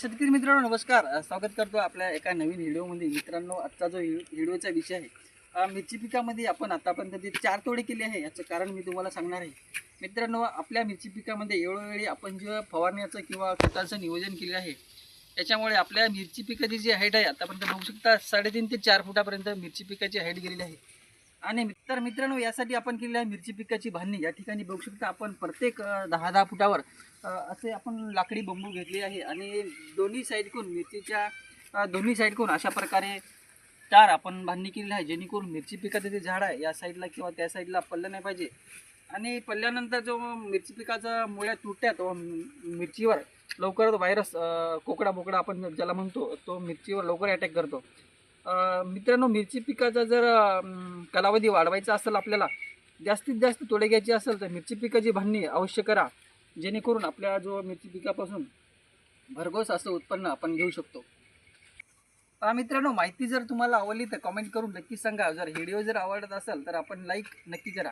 शेतकरी मित्रांनो नमस्कार. स्वागत करतो आपल्या एका नवीन व्हिडिओमध्ये. मित्रांनो आजचा जो व्हिडिओचा विषय आहे मिरची पिकामध्ये आपण आतापर्यंत जे चार तोडे केले आहे याचं कारण मी तुम्हाला सांगणार आहे. मित्रांनो आपल्या मिरची पिकामध्ये वेळोवेळी आपण जे फवारण्याचं किंवा खताचं नियोजन केलं आहे त्याच्यामुळे आपल्या मिरची पिकाची जी हाईट आहे आतापर्यंत बघू शकता साडेतीन ते चार फुटापर्यंत मिरची पिकाची हाईट गेलेली आहे. आणि तर मित्रांनो यासाठी आपण केलेल्या आहे मिरची पिकाची बांधणी या ठिकाणी बघू शकता आपण प्रत्येक दहा दहा फुटावर असे आपण लाकडी बंबू घेतले आहे आणि दोन्ही साईडकडून मिरचीच्या दोन्ही साईडकडून अशा प्रकारे तार आपण बांधणी केलेली आहे जेणेकरून मिरची पिकाचं जे झाड आहे या साईडला किंवा त्या साईडला पडलं नाही पाहिजे. आणि पडल्यानंतर जो मिरची पिकाचा मुळ्या तुटत्यात व मिरचीवर लवकर व्हायरस कोकडा बोकडा आपण ज्याला म्हणतो तो मिरचीवर लवकर अटॅक करतो. मित्रांनो मिरची पिकाचा जर कालावधी वाढवायचा असेल आपल्याला जास्तीत जास्त तोडे घ्यायचे असेल तर मिरची पिकाची बांधणी अवश्य करा. जेणेकरून आपल्या जो मिरची पिकापासून भरघोस असं उत्पन्न आपण घेऊ शकतो. मित्रांनो माहिती जर तुम्हाला आवडली तर कमेंट करून नक्की सांगा. जर व्हिडिओ जर आवडत असेल तर आपण लाईक नक्की करा.